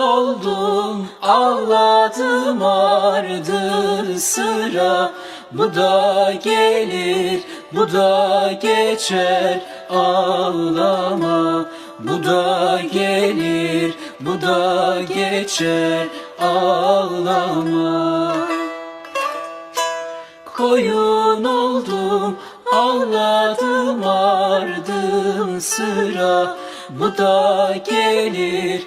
Oldum ağladım ardı sıra. Bu da gelir bu da geçer ağlama. Bu da gelir bu da geçer ağlama. Koyun oldum ağladım ardım sıra. Bu da gelir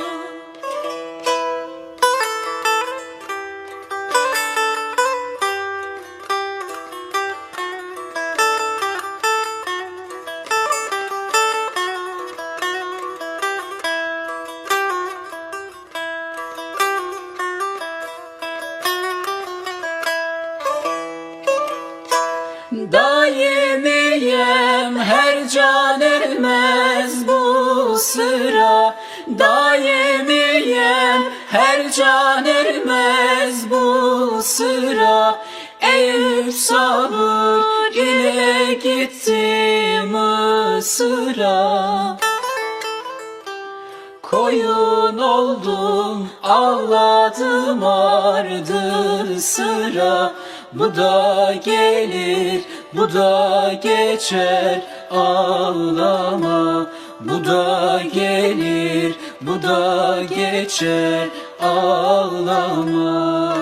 ağladım ardı sıra. Bu da gelir bu da geçer ağlama. Bu da gelir bu da geçer ağlama.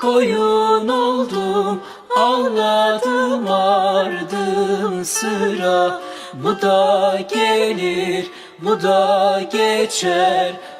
Koyun oldum ağladım ardım sıra. Bu da gelir bu da geçer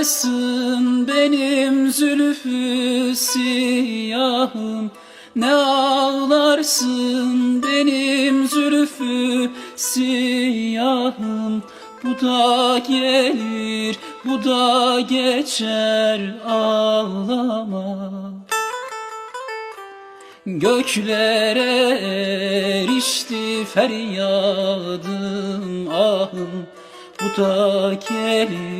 ağlarsın benim zülfü siyahım. Ne ağlarsın benim zülfü siyahım. Bu da gelir bu da geçer ağlama. Göklere erişti feryadım ahım. Bu da gelir,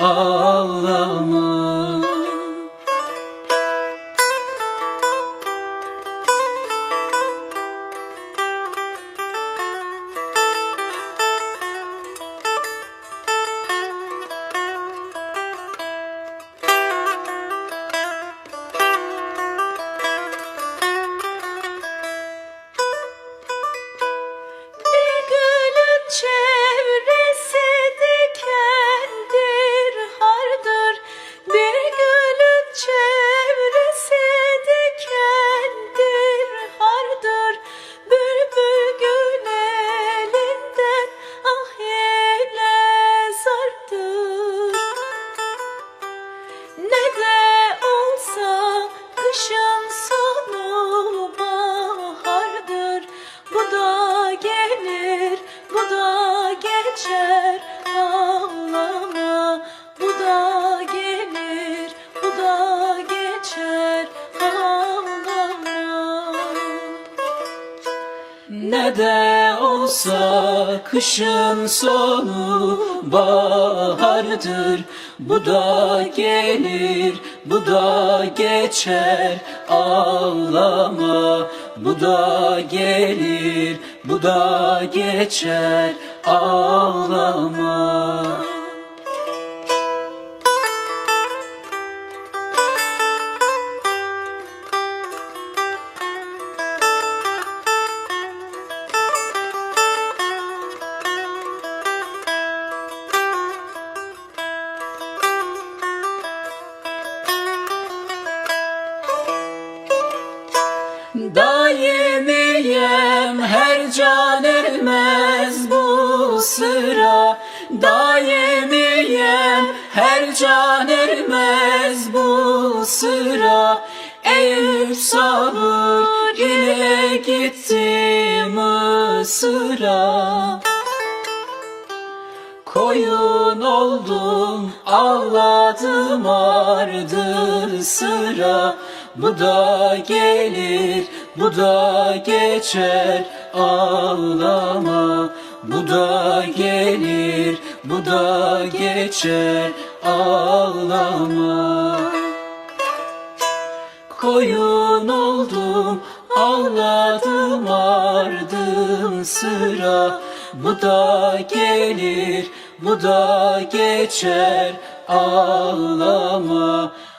ağlama kışın sonu bahardır. Bu da gelir, bu da geçer. Ağlama Bu da gelir, bu da geçer. Ağlama Bu da gelir bu da geçer ağlama. Bu da gelir bu da geçer ağlama. Koyun oldum ağladım ardım sıra. Bu da gelir bu da geçer ağlama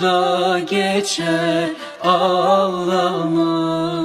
da geçer ağlama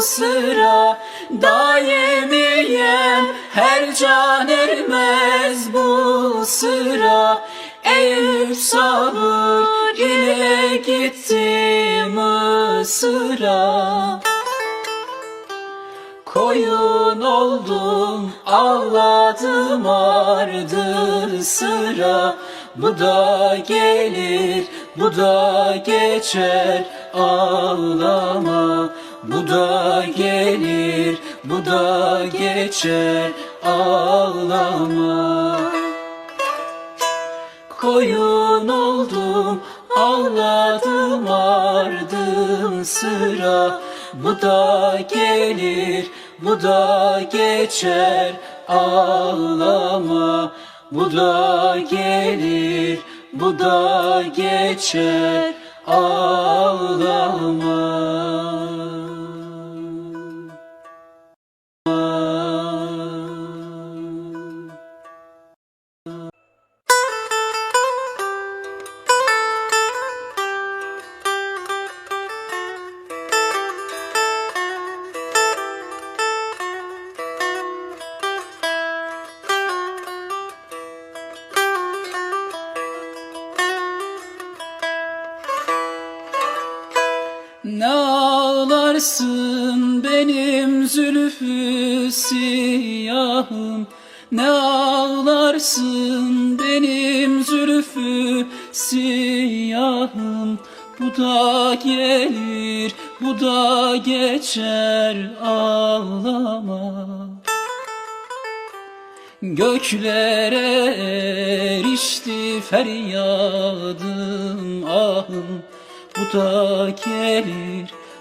sıra Daimiyem her can ermez bu sıra. Eyüp sabır ile gitti Mısır'a. Koyun oldum ağladım ardı sıra. Bu da gelir bu da geçer ağlama Bu da gelir bu da geçer ağlama Koyun oldum ağladım ardım sıra. Bu da gelir bu da geçer ağlama. Bu da gelir bu da geçer ağlama benim zülfü siyahım. Ne ağlarsın benim zülfü siyahım? Bu da gelir bu da geçer ağlama. Göklere erişti feryadım ahım. Bu da gelir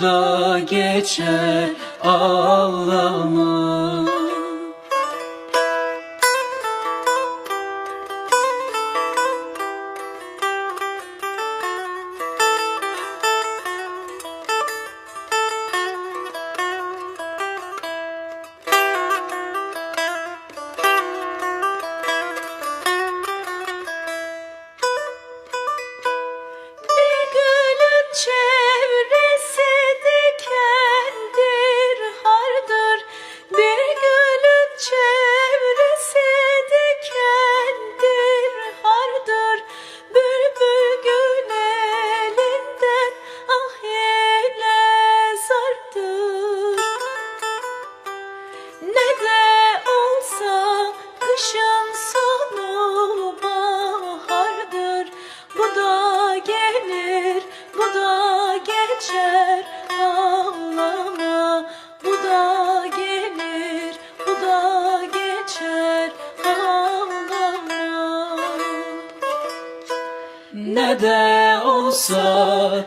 da geçer ağlama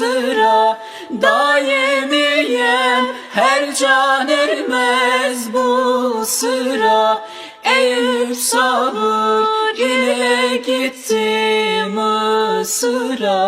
sıra Daimiyem her can ermez bu sıra. Eyüp sabır ile gitti Mısır'a.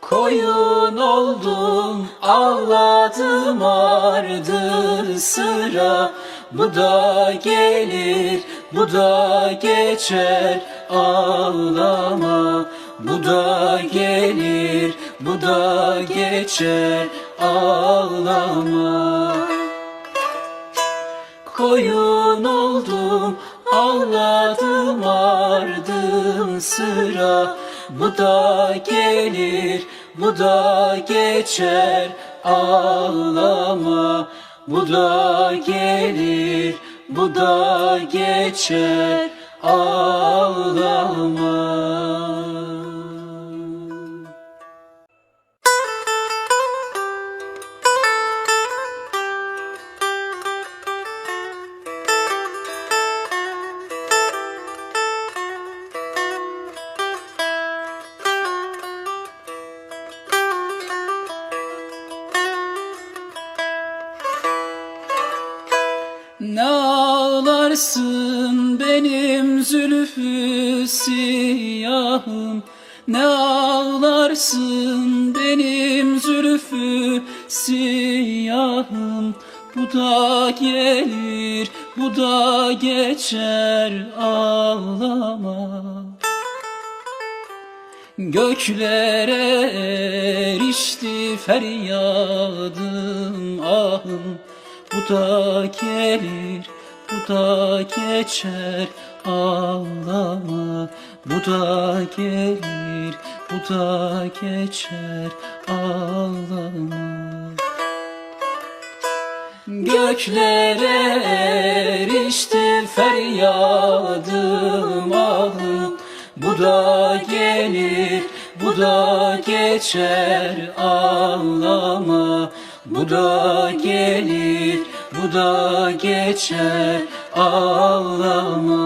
Koyun oldum ağladım ardı sıra. Bu da gelir bu da geçer ağlama bu da gelir, bu da geçer ağlama Koyun oldum, ağladım ardım sıra. Bu da gelir, bu da geçer ağlama. Bu da gelir, bu da geçer ağlama ağlarsın benim zülfü siyahım. Bu da gelir, bu da geçer ağlama. Göklere erişti feryadım ahım. Bu da gelir, bu da geçer ağlama. Bu da gelir, bu da geçer ağlama. Göklere erişti feryadım ahım Bu da gelir, bu da geçer ağlama. Bu da gelir, bu da geçer ağlama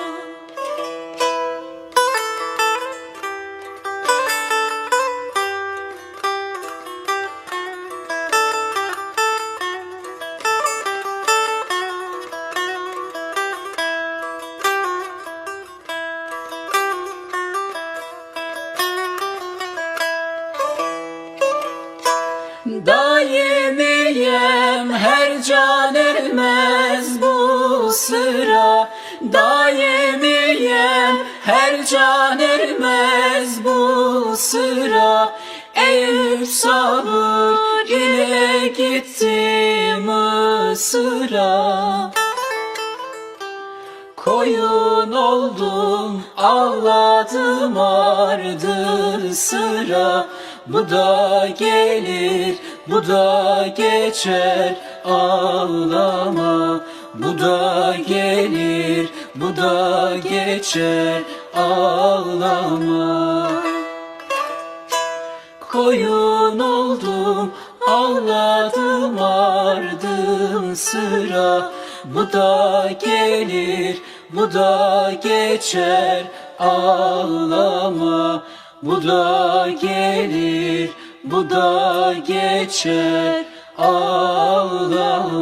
her can ermez bu sıra. Daimiyem her can ermez bu sıra. Eyüp sabır ile gitti Mısır'a. Koyun oldum ağladım ardı sıra. Bu da gelir bu da geçer ağlama. Bu da gelir bu da geçer ağlama. Koyun oldum ağladım ardım sıra. Bu da gelir bu da geçer ağlama. Bu da gelir bu da geçer ağlama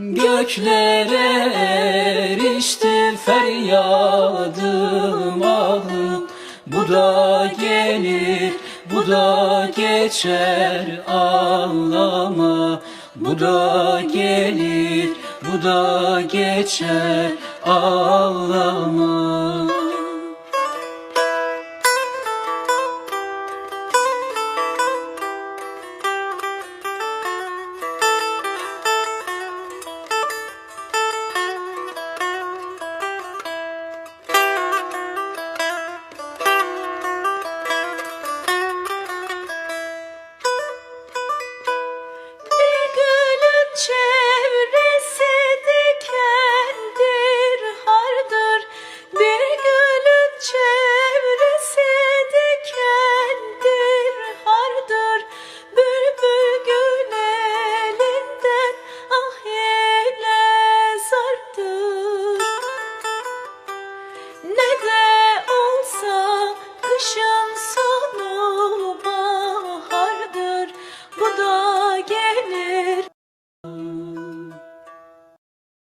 Göklere erişti feryadım ahım Bu da gelir, bu da geçer ağlama Bu da gelir, bu da geçer ağlama